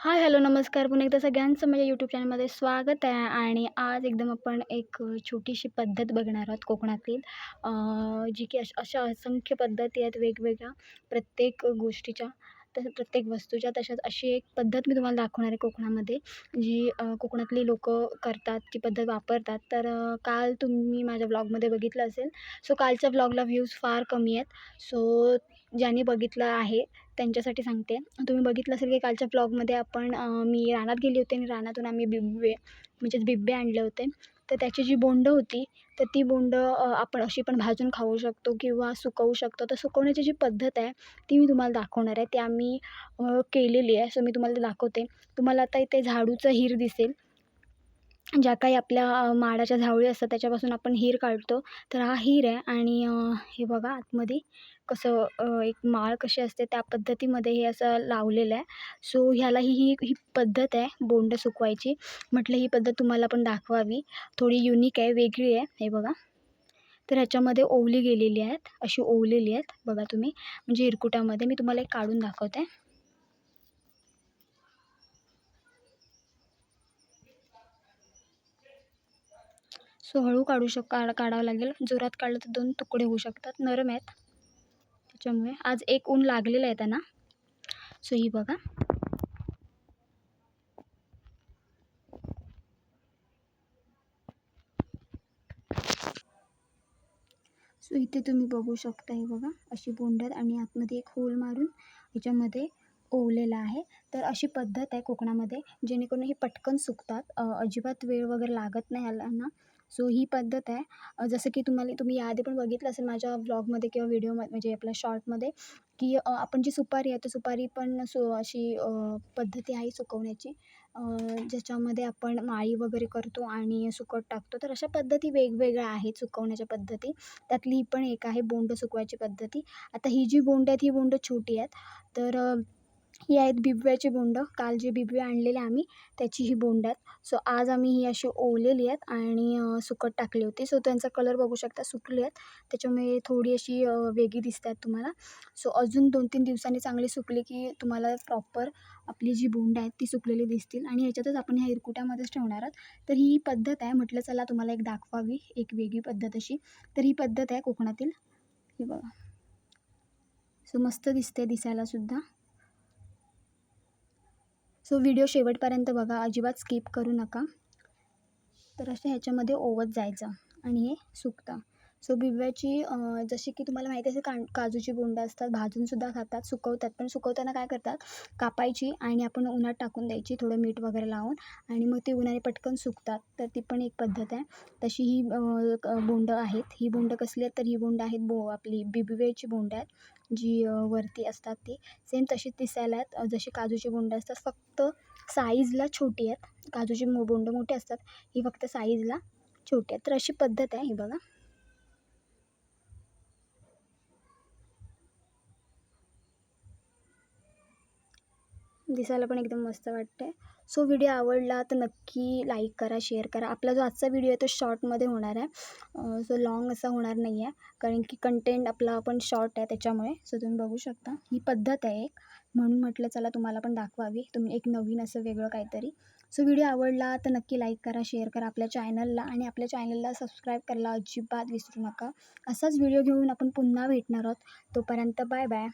Hi hello नमस्कार. पुन्हा एकदा सगळ्यांचं माझ्या यूट्यूब चॅनलमध्ये स्वागत आहे आणि आज एकदम आपण एक छोटीशी पद्धत बघणार आहोत कोकणातील. जी की अश अशा असंख्य पद्धती आहेत वेगवेगळ्या प्रत्येक गोष्टीच्या तसं प्रत्येक वस्तूच्या तशाच अशी एक पद्धत मी तुम्हाला दाखवणार आहे कोकणामध्ये जी कोकणातली लोक करतात ती पद्धत वापरतात. तर काल तुम्ही माझ्या ब्लॉगमध्ये बघितलं असेल सो कालच्या ब्लॉगला व्ह्यूज फार कमी आहेत. सो ज्यांनी बघितलं आहे त्यांच्यासाठी सांगते. तुम्ही बघितलं असेल की कालच्या ब्लॉगमध्ये आपण मी रानात गेली होती आणि रानातून आम्ही बिब्बे म्हणजेच बिब्बे आणले होते. तर त्याची जी बोंडं होती तर ती बोंडं आपण अशी पण भाजून खाऊ शकतो किंवा सुकवू शकतो. तर सुकवण्याची जी पद्धत आहे ती मी तुम्हाला दाखवणार आहे. ती आम्ही केलेली आहे. सो मी तुम्हाला दाखवते. तुम्हाला आता इथे झाडूचं हिर दिसेल. ज्या काही आपल्या माडाच्या झावळी असतात त्याच्यापासून आपण हिर काढतो. तर हा हिर आहे आणि हे बघा आतमध्ये कसं एक माळ कशी असते त्या पद्धतीमध्ये हे असं लावलेलं आहे. सो ह्याला ही ही ही पद्धत आहे बोंडं सुकवायची. म्हटलं ही पद्धत तुम्हाला पण दाखवावी. थोडी युनिक आहे वेगळी आहे. हे बघा. तर ह्याच्यामध्ये ओवली गेलेली आहेत. अशी ओवलेली आहेत. बघा तुम्ही. म्हणजे हिरकुटामध्ये. मी तुम्हाला एक काढून दाखवते. सो हळू काढू शक काढ काढावं लागेल. जोरात काढलं तर दोन तुकडे होऊ शकतात. नरम आहेत. त्याच्यामुळे आज एक ऊन लागलेलं आहे त्यांना. सो ही बघा. सो इथे तुम्ही बघू शकता हे बघा. अशी बोंड्यात आणि आतमध्ये एक होल मारून ह्याच्यामध्ये ओवलेला आहे. तर अशी पद्धत आहे कोकणामध्ये. जेणेकरून ही पटकन सुकतात. अजिबात वेळ वगैरे लागत नाही ह्याला सो ही पद्धत आहे. जसं की तुम्हाला तुम्ही याआधी पण बघितलं असेल माझ्या व्लॉगमध्ये किंवा व्हिडिओमध्ये म्हणजे आपल्या शॉर्टमध्ये की आपण जी सुपारी आहे तर सुपारी पण सो अशी पद्धती आहे सुकवण्याची. ज्याच्यामध्ये आपण माळी वगैरे करतो आणि सुकत टाकतो. तर अशा पद्धती वेगवेगळ्या आहेत सुकवण्याच्या पद्धती. त्यातली ही पण एक आहे बोंड सुकवायची पद्धती. आता ही जी बोंड आहेत ही बोंड छोटी आहेत. तर ही आहेत बिबव्याची बोंडं. काल जे बिबवे आणलेले आम्ही त्याची ही बोंड आहेत. सो आज आम्ही ही अशी ओवलेली आहेत आणि सुकट टाकली होती. सो त्यांचा कलर बघू शकता सुकले आहेत. त्याच्यामुळे थोडी अशी वेगळी दिसत आहेत तुम्हाला. सो अजून दोन तीन दिवसांनी चांगली सुकली की तुम्हाला प्रॉपर आपली जी बोंड आहेत ती सुकलेली दिसतील. आणि ह्याच्यातच आपण ह्या इरकुट्यामध्येच ठेवणार आहोत. तर ही पद्धत आहे म्हटलं चला तुम्हाला एक दाखवावी एक वेगळी पद्धत अशी. तर ही पद्धत आहे कोकणातील. हे बघा. सो मस्त दिसते दिसायलासुद्धा सो व्हिडिओ शेवटपर्यंत बघा अजिबात स्किप करू नका. तर असं ह्याच्यामध्ये ओवत जायचं आणि हे सुकतं. सो बिब्याची जशी की तुम्हाला माहिती असेल का काजूची बोंडं असतात भाजूनसुद्धा खातात सुकवतात पण सुकवताना काय करतात कापायची आणि आपण उन्हात टाकून द्यायची थोडं मीठ वगैरे लावून आणि मग ती उन्हाने पटकन सुकतात. तर ती पण एक पद्धत आहे. तशी ही बोंडं आहेत. ही बोंडं कसली आहेत तर ही बोंडं आहेत बो आपली बिबवेची बोंडं आहेत जी वरती असतात ती. सेम तशीच दिसायला आहेत. जशी काजूची बोंडं असतात फक्त साईजला छोटी आहेत. काजूची मो बोंडं मोठी असतात ही फक्त साईजला छोटी आहेत. तर अशी पद्धत आहे ही बघा. दिसायला पण एकदम मस्त वाटते सो व्हिडिओ आवडला तर नक्की लाईक करा शेअर करा. आपला जो आजचा व्हिडिओ आहे तो शॉर्टमध्ये होणार आहे. सो लाँग असा होणार नाही आहे कारण की कंटेंट आपला पण शॉर्ट आहे त्याच्यामुळे. सो तुम्ही बघू शकता. ही पद्धत आहे एक. म्हणून म्हटलं चला तुम्हाला पण दाखवावी. तुम्ही एक नवीन असं वेगळं काहीतरी. सो व्हिडिओ आवडला तर नक्की लाईक करा शेअर करा आपल्या चॅनलला आणि आपल्या चॅनलला सबस्क्राईब करायला अजिबात विसरू नका. असाच व्हिडिओ घेऊन आपण पुन्हा भेटणार आहोत. तोपर्यंत बाय बाय